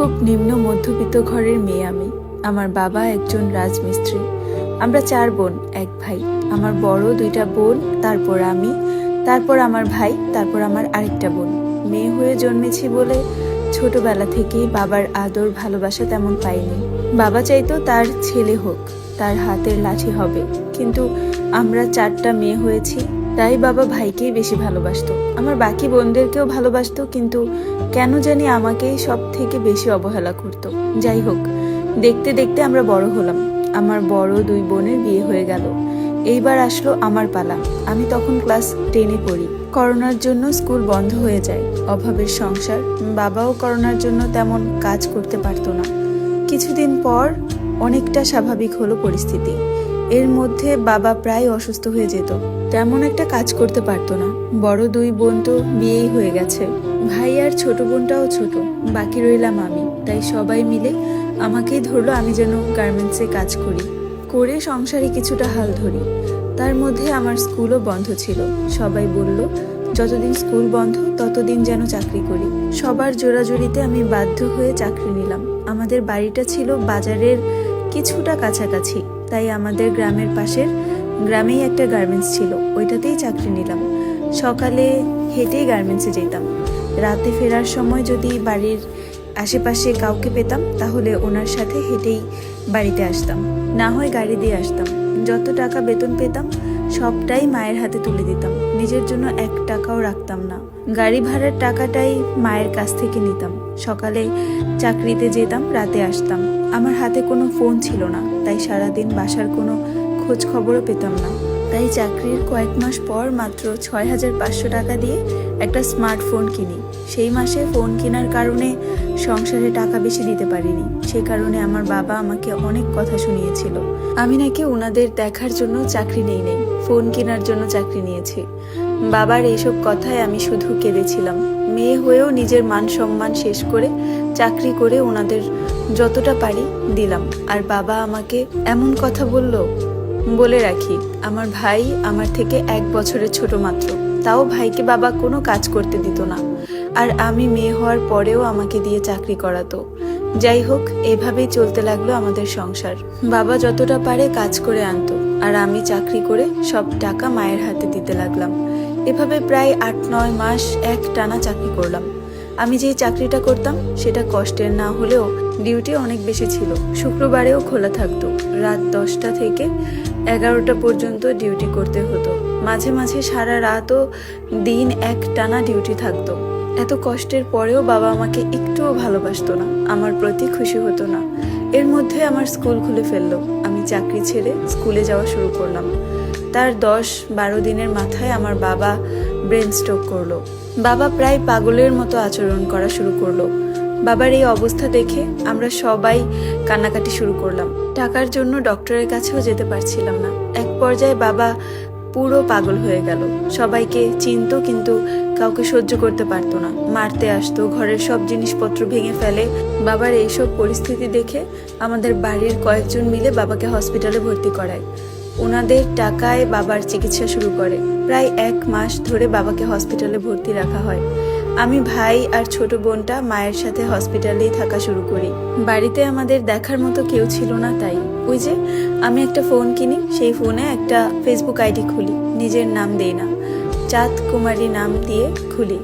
খুব নিম্ন মধ্যবিত্ত ঘরের মেয়ে আমি। আমার বাবা একজন রাজমিস্ত্রি। আমরা চার বোন, এক ভাই। আমার বড় দুইটা বোন, তারপর আমি, তারপর আমার ভাই, তারপর আমার আরেকটা বোন। মেয়ে হয়ে জন্মেছি বলে ছোটবেলা থেকেই বাবার আদর, ভালোবাসা তেমন পাইনি। বাবা চাইতো তার ছেলে হোক, তার হাতের লাঠি হবে। কিন্তু আমরা চারটা মেয়ে হয়েছি, তাই বাবা ভাইকেই বেশি ভালোবাসতো। আমার বাকি বোনদেরকেও ভালোবাসতো, কিন্তু কেন জানি আমাকেই সব থেকে বেশি অবহেলা করতো। যাই হোক, দেখতে দেখতে আমরা বড় হলাম। আমার বড় দুই বোনের বিয়ে হয়ে গেল। এইবার আসলো আমার পালা। আমি তখন ক্লাস টেনে পড়ি। করোনার জন্য স্কুল বন্ধ হয়ে যায়। অভাবের সংসার। বাবাও করোনার জন্য তেমন কাজ করতে পারতো না। কিছুদিন পর অনেকটা স্বাভাবিক হলো পরিস্থিতি। এর মধ্যে বাবা প্রায় অসুস্থ হয়ে যেত। তেমন একটা কাজ করতে পারতো না। বড় দুই বোন তো বিয়েই হয়ে গেছে। ভাই আর ছোট বোনটাও ছোট, বাকি রইলাম আমি। তাই সবাই মিলে আমাকেই ধরলো আমি যেন গার্মেন্টসে কাজ করি। করে সংসারে কিছুটা হাল ধরি। তার মধ্যে আমার স্কুলও বন্ধ ছিল। সবাই বলল, যতদিন স্কুল বন্ধ, ততদিন যেন চাকরি করি। সবার জোরাজুরিতে আমি বাধ্য হয়ে চাকরি নিলাম। আমাদের বাড়িটা ছিল বাজারের কিছুটা কাছাকাছি। তাই আমাদের গ্রামের পাশের গ্রামেই একটা গার্মেন্টস ছিল, ওইটাতেই চাকরি নিলাম। সকালে হেঁটেই গার্মেন্টসে যেতাম। রাতে ফেরার সময় যদি বাড়ির আশেপাশে কাউকে পেতাম, তাহলে ওনার সাথে হেঁটেই বাড়িতে আসতাম। না হয় গাড়ি দিয়ে আসতাম। যত টাকা বেতন পেতাম, সবটাই মায়ের হাতে তুলে দিতাম। নিজের জন্য এক টাকাও রাখতাম না। গাড়ি ভাড়ার টাকাটাই মায়ের কাছ থেকে নিতাম। সকালে চাকরিতে যেতাম, রাতে আসতাম। আমার হাতে কোনো ফোন ছিল না, তাই সারাদিন বাসার কোনো খোঁজ খবরও পেতাম না। তাই চাকরির কয়েক মাস পর মাত্র ছয় হাজার পাঁচশো টাকা দিয়ে একটা স্মার্টফোন কিনি। সেই মাসে ফোন কেনার কারণে সংসারে টাকা বেশি দিতে পারিনি। সে কারণে আমার বাবা আমাকে অনেক কথা শুনিয়েছিল। আমি নাকি ওনাদের দেখার জন্য চাকরি নেই নেই, ফোন কেনার জন্য চাকরি নিয়েছি। বাবার এইসব কথায় আমি শুধু কেঁদেছিলাম। মেয়ে হয়েও নিজের মান সম্মান শেষ করে চাকরি করে ওনাদের যতটা পারি দিলাম। আর বাবা আমাকে এমন কথা বলল, বলে রাখি, আমার ভাই আমার থেকে এক বছরের ছোট মাত্র। তাও ভাইকে বাবা কোনো কাজ করতে দিত না। আর আমি মেয়ে হওয়ার পরেও আমাকে দিয়ে চাকরি করাতো। যাই হোক, এভাবেই চলতে লাগল আমাদের সংসার। বাবা যতটা পারে কাজ করে আনতো, আর আমি চাকরি করে সব টাকা মায়ের হাতে দিতে লাগলাম। এভাবে প্রায় আট নয় মাস এক টানা চাকরি করলাম। আমি যেই চাকরিটা করতাম, সেটা কষ্টের না হলেও ডিউটি অনেক বেশি ছিল। শুক্রবারেও খোলা থাকতো। রাত দশটা থেকে এগারোটা পর্যন্ত ডিউটি করতে হতো। মাঝে মাঝে সারা রাতও দিন এক টানা ডিউটি থাকতো। এত কষ্টের পরেও বাবা আমাকে একটুও ভালোবাসতো না। আমার প্রতি খুশি হতো না। এর মধ্যে আমার স্কুল খুলে ফেলল। আমি চাকরি ছেড়ে স্কুলে যাওয়া শুরু করলাম। তার দশ বারো দিনের মাথায় আমার বাবা ব্রেন স্ট্রোক করল। বাবা প্রায় পাগলের মতো আচরণ করা শুরু করল। বাবার এই অবস্থা দেখে আমরা সবাই কান্নাকাটি শুরু করলাম। টাকার জন্য ডক্টরের কাছেও যেতে পারছিলাম না। এক পর্যায়ে বাবা পুরো পাগল হয়ে গেল। সবাইকে চিনতো কিন্তু কাউকে সহ্য করতে পারতো না। মারতে আসতো, ঘরের সব জিনিসপত্র ভেঙে ফেলে। বাবার এইসব পরিস্থিতি দেখে আমাদের বাড়ির কয়েকজন মিলে বাবাকে হসপিটালে ভর্তি করায়। ওনাদের টাকায় বাবার চিকিৎসা শুরু করে। প্রায় এক মাস ধরে বাবাকে হসপিটালে ভর্তি রাখা হয়। আমি ভাই আর ছোট বোনটা মায়ের সাথে হসপিটালেই থাকা শুরু করি। বাড়িতে আমাদের দেখার মতো কেউ ছিল না তাই। ওই যে, আমি একটা ফোন কিনি, সেই ফোনে একটা ফেসবুক আইডি খুলি, নিজের নাম দেই না। চাঁদ কুমারী নাম দিয়ে খুলি।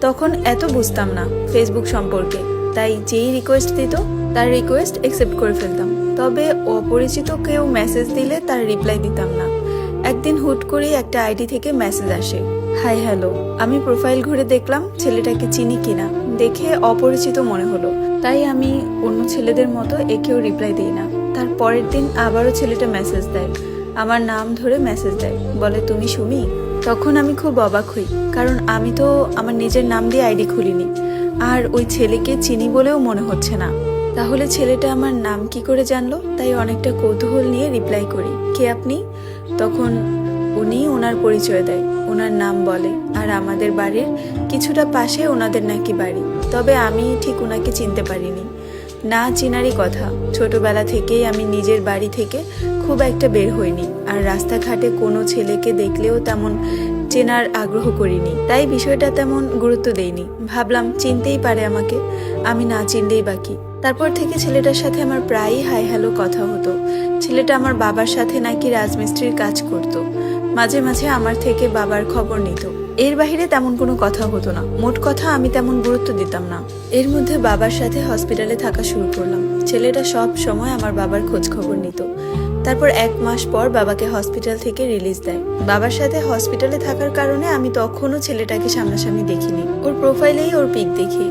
তখন এত বুঝতাম না ফেসবুক সম্পর্কে। তাই যেই রিকোয়েস্ট দিত, তার রিকোয়েস্ট একসেপ্ট করে ফেলতাম। তবে অপরিচিত কেউ মেসেজ দিলে তার রিপ্লাই দিতাম না। একদিন হুট করেই একটা আইডি থেকে মেসেজ আসে। High, hello. আমি প্রোফাইল ঘুরে দেখলাম ছেলেটাকে চিনি কিনা। দেখে অপরিচিত মনে হলো। তাই আমি অন্য ছেলেদের মতো একেও রিপ্লাই দিই না। তার পরের দিন আবারও ছেলেটা মেসেজ দেয়। আমার নাম ধরে মেসেজ দেয়। বলে, তুমি সুমি? তখন আমি খুব অবাক হই, কারণ আমি তো আমার নিজের নাম দিয়ে আইডি খুলিনি। আর ওই ছেলেকে চিনি বলেও মনে হচ্ছে না। তাহলে ছেলেটা আমার নাম কি করে জানলো? তাই অনেকটা কৌতূহল নিয়ে রিপ্লাই করি, কে আপনি? তখন উনি ওনার পরিচয় দেয়, ওনার নাম বলে। আর আমাদের বাড়ির কিছুটা পাশে ওনাদের নাকি বাড়ি। তবে আমি ঠিক ওনাকে চিনতে পারিনি। না চিনারই কথা, ছোটবেলা থেকেই আমি নিজের বাড়ি থেকে খুব একটা বের হইনি। আর রাস্তাঘাটে কোনো ছেলেকে দেখলেও তেমন চেনার আগ্রহ করিনি। তাই বিষয়টা তেমন গুরুত্ব দেইনি। ভাবলাম, চিনতেই পারে আমাকে। আমি না চিনলেই বাকি তারপর থেকে ছেলেটার সাথে আমার প্রায়ই হাই হ্যালো কথা হতো। ছেলেটা আমার বাবার সাথে নাকি রাজমিস্ত্রির কাজ করত। মাঝে মাঝে আমার থেকে বাবার খবর নিত। এর বাহিরে তেমন কোনো কথা হতো না। মোট কথা আমি তেমন গুরুত্ব দিতাম না। এর মধ্যে বাবার সাথে হসপিটালে থাকা শুরু করলাম। ছেলেটা সব সময় আমার বাবার খোঁজ খবর নিত। তারপর এক মাস পর বাবাকে হসপিটাল থেকে রিলিজ দেয়। বাবার সাথে হসপিটালে থাকার কারণে আমি তখনও ছেলেটাকে সামনাসামনি দেখিনি। ওর প্রোফাইলেই ওর পিক দেখি।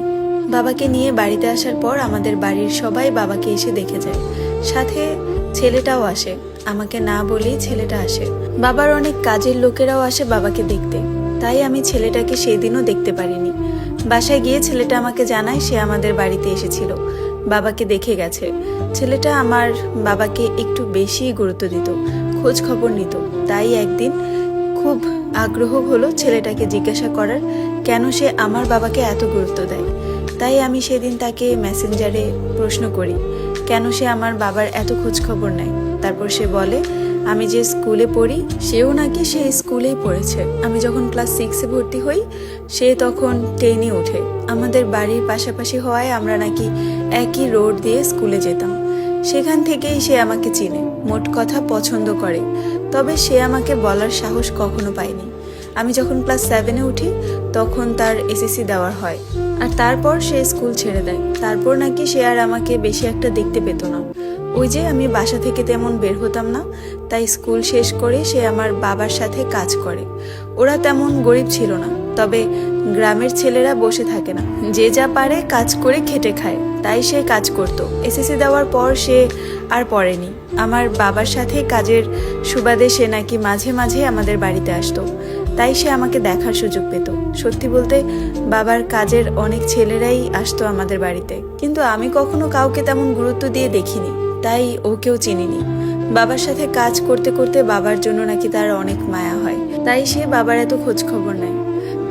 বাবাকে নিয়ে বাড়িতে আসার পর আমাদের বাড়ির সবাই বাবাকে এসে দেখে যায়। সাথে ছেলেটাও আসে। আমাকে না বলেই ছেলেটা আসে। বাবার অনেক কাজের লোকেরাও আসে বাবাকে দেখতে। তাই আমি ছেলেটাকে সেদিনও দেখতে পারিনি। বাসায় গিয়ে ছেলেটা আমাকে জানায় সে আমাদের বাড়িতে এসেছিল। বাবাকে দেখে গেছে। ছেলেটা আমার বাবাকে একটু বেশি গুরুত্ব দিত, খোঁজ খবর নিত। তাই একদিন খুব আগ্রহ হলো ছেলেটাকে জিজ্ঞাসা করার, কেন সে আমার বাবাকে এত গুরুত্ব দেয়? তাই আমি সেদিন তাকে মেসেঞ্জারে প্রশ্ন করি, কেন সে আমার বাবার এত খোঁজ খবর নেয়? তারপর সে বলে আমি যে স্কুলে পড়ি, সেও নাকি সে স্কুলেই পড়েছে। আমি যখন ক্লাস সিক্সে ভর্তি হই, সে তখন টেনে ওঠে। আমাদের বাড়ির পাশাপাশি হওয়ায় আমরা নাকি একই রোড দিয়ে স্কুলে যেতাম। সেখান থেকেই সে আমাকে চিনে, মোট কথা পছন্দ করে। তবে সে আমাকে বলার সাহস কখনো পায়নি। আমি যখন ক্লাস সেভেনে উঠি, তখন তার এসএসসি দেওয়ার হয়। আর তারপর সে স্কুল ছেড়ে দেয়। তারপর নাকি সে আর আমাকে বেশি একটা দেখতে পেত না। ওই যে আমি বাসা থেকে তেমন বের হতাম না, তাই স্কুল শেষ করে সে আমার বাবার সাথে কাজ করে। ওরা তেমন গরিব ছিল না, তবে গ্রামের ছেলেরা বসে থাকে না। যে যা পারে কাজ করে খেটে খায়, তাই সে কাজ করত। এসএসসি দেওয়ার পর সে আর পড়েনি। আমার বাবার সাথে কাজের সুবাদে সে নাকি মাঝে মাঝে আমাদের বাড়িতে আসতো। তাই সে আমাকে দেখার সুযোগ পেত। সত্যি বলতে, বাবার কাজের অনেক ছেলেরাই আসতো আমাদের বাড়িতে। কিন্তু আমি কখনো কাউকে তেমন গুরুত্ব দিয়ে দেখিনি। তাই ওকেও চিনিনি। বাবার সাথে কাজ করতে করতে বাবার জন্য নাকি তার অনেক মায়া হয়। তাই সে বাবার এত খোঁজ খবর নেয়।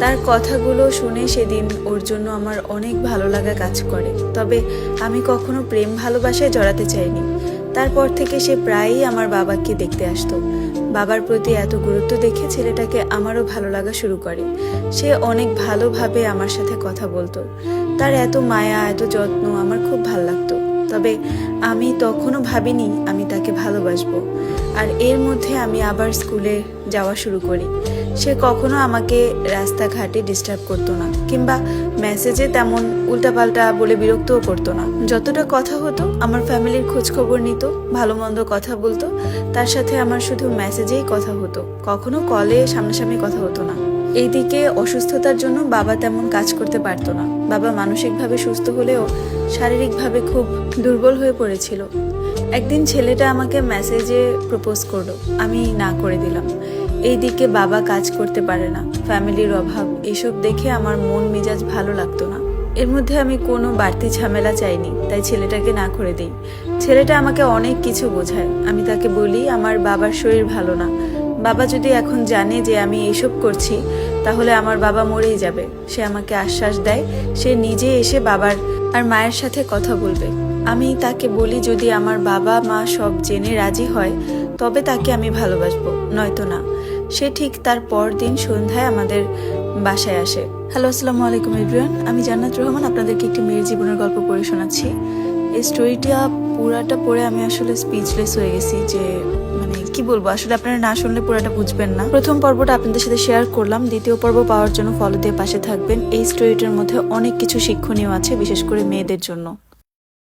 তার কথাগুলো শুনে সেদিন ওর জন্য আমার অনেক ভালো লাগা কাজ করে। তবে আমি কখনো প্রেম ভালোবাসায় জড়াতে চাইনি। তারপর থেকে সে প্রায়ই আমার বাবাকে দেখতে আসতো। বাবার প্রতি এত গুরুত্ব দেখে ছেলেটাকে আমারও ভালো লাগা শুরু করে। সে অনেক ভালোভাবে আমার সাথে কথা বলতো। তার এত মায়া, এত যত্ন আমার খুব ভালো লাগতো। তবে আমি তখনও ভাবিনি আমি তাকে ভালোবাসবো। আর এর মধ্যে আমি আবার স্কুলে যাওয়া শুরু করি। সে কখনো আমাকে রাস্তাঘাটে ডিস্টার্ব করতো না, কিংবা মেসেজে তেমন উল্টাপাল্টা বলে বিরক্তও করতো না। যতটা কথা হতো, আমার ফ্যামিলির খোঁজখবর নিত ভালো মন্দ কথা বলতো, তার সাথে আমার শুধু মেসেজেই কথা হতো। কখনো কলে সামনাসামনি কথা হতো না। এইদিকে অসুস্থতার জন্য বাবা তেমন কাজ করতে পারতো না। বাবা মানসিকভাবে সুস্থ হলেও শারীরিকভাবে খুব দুর্বল হয়ে পড়েছিল। একদিন ছেলেটা আমাকে মেসেজে প্রপোজ করল। আমি না করে দিলাম। এইদিকে বাবা কাজ করতে পারে না। ফ্যামিলির অভাব, এসব দেখে আমার মন মেজাজ ভালো লাগতো না। এর মধ্যে আমি কোনো বাড়তি ঝামেলা চাইনি, তাই ছেলেটাকে না করে দিই। ছেলেটা আমাকে অনেক কিছু বোঝায়। আমি তাকে বলি, আমার বাবার শরীর ভালো না। বাবা যদি এখন জানে যে আমি এইসব করছি, তাহলে আমার বাবা মরেই যাবে। সে আমাকে আশ্বাস দেয়, সে নিজে এসে বাবার আর মায়ের সাথে কথা বলবে। আমি তাকে বলি, যদি আমার বাবা মা সব জেনে রাজি হয়, তবে তাকে আমি ভালোবাসবো, নয়তো না। সে ঠিক তার পর দিন সন্ধ্যায় আমাদের বাসায় আসে। হ্যালো, আসসালামু আলাইকুম ইব্রান আমি জান্নাত রহমান, আপনাদেরকে একটি মেয়ের জীবনের গল্প পড়ে শোনাচ্ছি। এই স্টোরিটা পুরাটা পড়ে আমি আসলে স্পিচলেস হয়ে গেছি যে কি বলব? আসলে আপনারা না শুনলে পুরোটা বুঝবেন না। প্রথম পর্বটা আপনাদের সাথে শেয়ার করলাম। দ্বিতীয় পর্ব পাওয়ার জন্য ফলো দিয়ে পাশে থাকবেন। এই স্টোরিটার মধ্যে অনেক কিছু শিক্ষণীয় আছে, বিশেষ করে মেয়েদের জন্য।